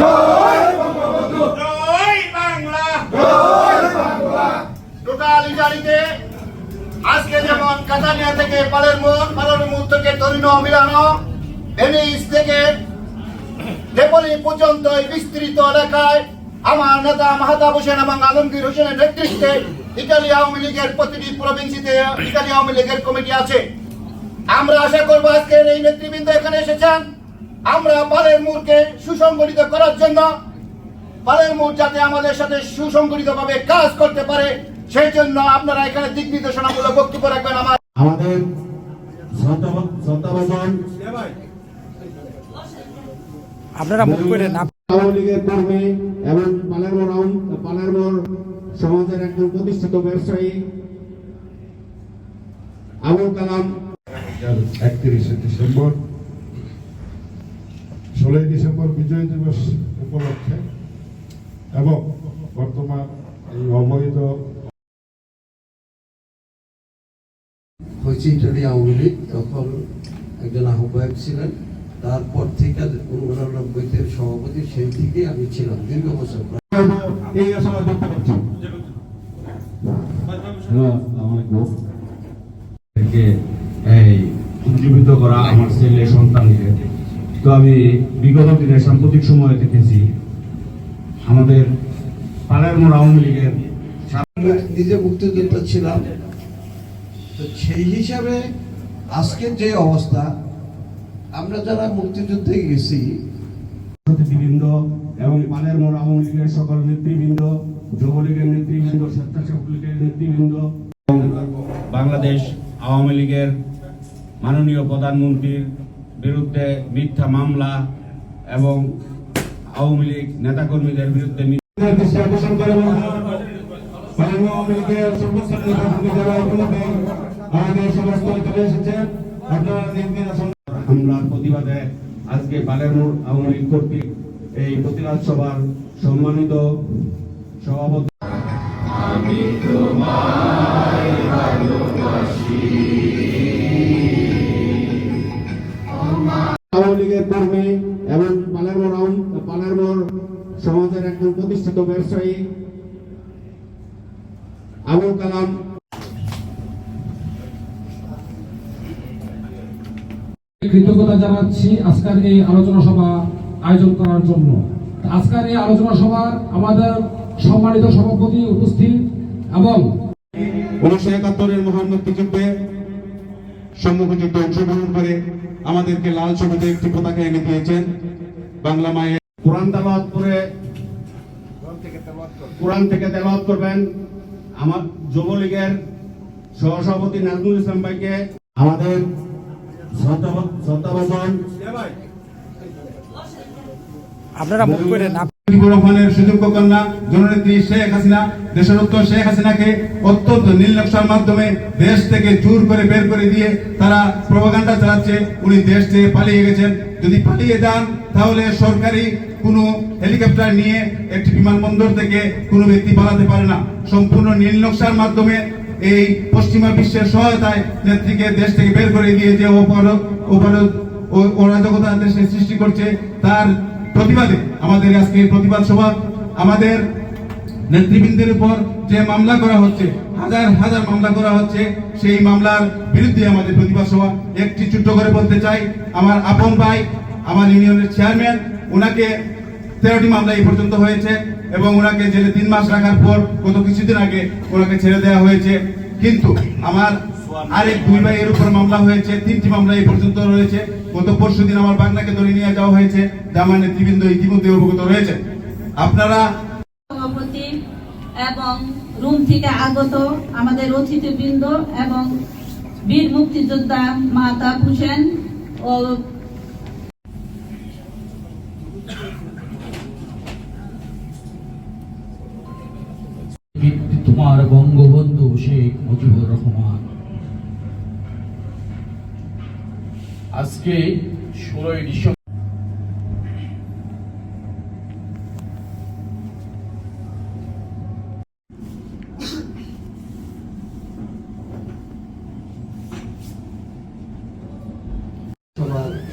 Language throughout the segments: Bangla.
জয় বাংলা। টোটাল ইটালিতে আজকে যেমন কাতানিয়া থেকে পালের পালেরমো পালেরমো থেকে তরিনো মিলানো, ভেনিস থেকে নেপোলি পর্যন্ত বিস্তৃত এলাকায় আমার নেতা মাহাতাব হোসেন এবং আলমগীর হোসেনের নেতৃত্বে ইতালি আওয়ামী লীগের প্রতিটি প্রভিন্সিতে ইতালি আওয়ামী লীগের কমিটি আছে। আমরা আশা করব আজকের এই নেতৃবৃন্দ এখানে এসেছেন। আমরা পালের মুরকে সুসংগঠিত করার জন্য পালের মুর যাতে আমাদের সাথে সুসংগঠিত ভাবে কাজ করতে পারে সেই জন্য আপনারা এখানে দিক নির্দেশনামূলক বক্তব্য রাখবেন আমার। আমাদের আপনারা মুখ করেন আপ- আওয়ামী লীগের কর্মী এবং পালেরমো রাউন্ড পালেরমোর সমাজের একজন প্রতিষ্ঠিত ব্যবসায়ী আবুল কালাম। একত্রিশে ডিসেম্বর ষোলোই ডিসেম্বর বিজয় দিবস উপলক্ষে এবং বর্তমান এই অবৈধ হয়েছে ইটালি আওয়ামী লীগ তখন একজন আহ্বায়ক ছিলেন। তারপর থেকে উনআনব্বইতে সভাপতি সেই থেকে আমি ছিলাম দীর্ঘ বছর। এই আসলে দেখতে পাচ্ছি থেকে এই উজ্জীবিত করা আমার ছেলে সন্তানকে তো আমি বিগত দিনে সাম্প্রতিক সময়ে দেখেছি আমাদের পালেরমোড় আওয়ামী লীগের নিজে মুক্তিযোদ্ধা ছিলাম। তো সেই হিসাবে আজকের যে অবস্থা আমরা যারা মুক্তিযুদ্ধে গেছি নেতৃবৃন্দ এবং পালেরমোড় আওয়ামী লীগের সকল নেতৃবৃন্দ যুবলীগের নেতৃবৃন্দ স্বেচ্ছাসেবক লীগের নেতৃবৃন্দ এবং বাংলাদেশ আওয়ামী লীগের মাননীয় প্রধানমন্ত্রীর বিরুদ্ধে মিথ্যা মামলা এবং আওয়ামী লীগ নেতাকর্মীদের বিরুদ্ধে প্রতিবাদে আজকে পালেরমোড় আওয়ামী লীগ কর্তৃক এই প্রতিবাদ সভার সম্মানিত সভাপতি কর্মী এবং পালেরমো রাউন্ড পালেরমোর সমাজের একজন প্রতিষ্ঠিত ব্যবসায়ী। আবুল কালাম। কৃতজ্ঞতা জানাচ্ছি আজকের এই আলোচনা সভা আয়োজন করার জন্য। আজকের এই আলোচনা সভার আমাদের সম্মানিত সভাপতি উপস্থিত এবং উনিশশো একাত্তরের মহান মুক্তিযুদ্ধে সম্মুখযুদ্ধে অংশগ্রহণ করে আমাদেরকে লাল ছবিতে একটি পতাকা এনে দিয়েছেন বাংলা মায়ের কোরআন তেলাওয়াত করে কোরআন থেকে তেলাওয়াত করবেন আমার যুবলীগের সহসভাপতি নাজমুল ইসলাম ভাইকে। আমাদের শ্রদ্ধা- শ্রদ্ধাভাজন আপনারা মুখ করেন কোনো বিমানবন্দর থেকে কোনো ব্যক্তি পালাতে পারে না। সম্পূর্ণ নীলনকশার মাধ্যমে এই পশ্চিমা বিশ্বের সহায়তায় নেত্রীকে দেশ থেকে বের করে দিয়ে যে অপরাধ অপরাধ অরাজকতা দেশে সৃষ্টি করছে, তার প্রতিবাদে। আমাদের আজকে প্রতিবাদ সভা, আমাদের নেতৃবৃন্দের উপর যে মামলা করা হচ্ছে, হাজার হাজার মামলা করা হচ্ছে, সেই মামলার বিরুদ্ধে আমাদের প্রতিবাদ সভা। একটি ছোট্ট করে বলতে চাই, আমার আপন ভাই, আমার ইউনিয়নের চেয়ারম্যান ওনাকে তেরোটি মামলা এই পর্যন্ত হয়েছে এবং ওনাকে জেলে তিন মাস রাখার পর গত কিছুদিন আগে ওনাকে ছেড়ে দেওয়া হয়েছে। কিন্তু আমার আরেক দুই ভাইয়ের উপর মামলা হয়েছে, তিনটি মামলা এই পর্যন্ত রয়েছে। গত পরশু দিন আমার বাগনাকে ধরে নিয়ে যাওয়া হয়েছে। নেতৃবৃন্দ ইতিমধ্যে অবগত রয়েছে। আপনারা সভাপতি এবং রুম থেকে আগত আমাদের অতিথিবৃন্দ এবং বীর মুক্তিযোদ্ধা মাতা হোসেন ও তোমার বঙ্গবন্ধু শেখ মুজিবুর রহমান। আজকে ষোলোই ডিসেম্বর।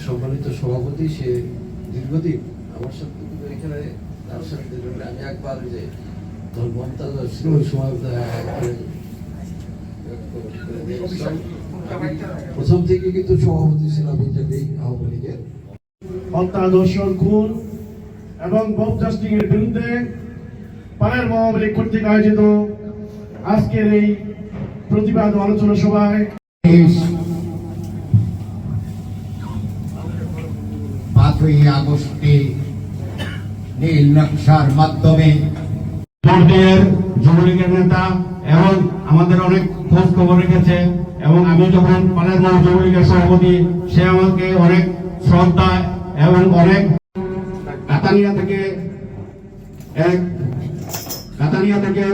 সম্মানিত সভাপতি, সে দীর্ঘদিন আমার সাথে কিন্তু এখানে, তার সাথে আমি একবার যে তোর মমতাজ সময় প্রথম থেকে কিন্তু সভাপতি ছিলাম বিজেপি আওয়ামী লীগের। হত্যা ধর্ষণ খুন এবং বব জাস্টিং এর বিরুদ্ধে পাড়ার লীগ কর্তৃক আয়োজিত আজকের এই প্রতিবাদ আলোচনা সভায় পাঁচই আগস্টে নীল নকশার মাধ্যমে যুবলীগের নেতা এবং আমাদের অনেক খোঁজ খবর রেখেছে। এবং আমি যখন পালেরমো যুবলীগের সভাপতি সে আমাকে অনেক শ্রদ্ধা এবং অনেক কাতানিয়া থেকে এক কাতানিয়া থেকে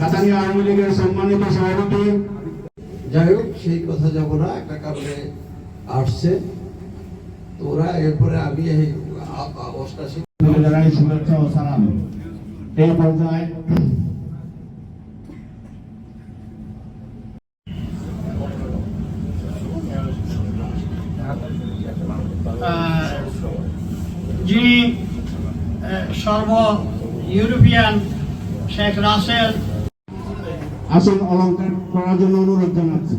কাতানিয়া আওয়ামী লীগের সম্মানিত সভাপতি। যাই হোক সেই কথা যাব না একটা কারণে আসছে। তো ওরা এরপরে আমি এই অষ্টাশি জানাই শুভেচ্ছা ও সালাম। এই পর্যায়ে যিনি আহ, সর্ব ইউরোপিয়ান শেখ রাসেল। আসল অলঙ্কার করার জন্য অনুরোধ জানাচ্ছি।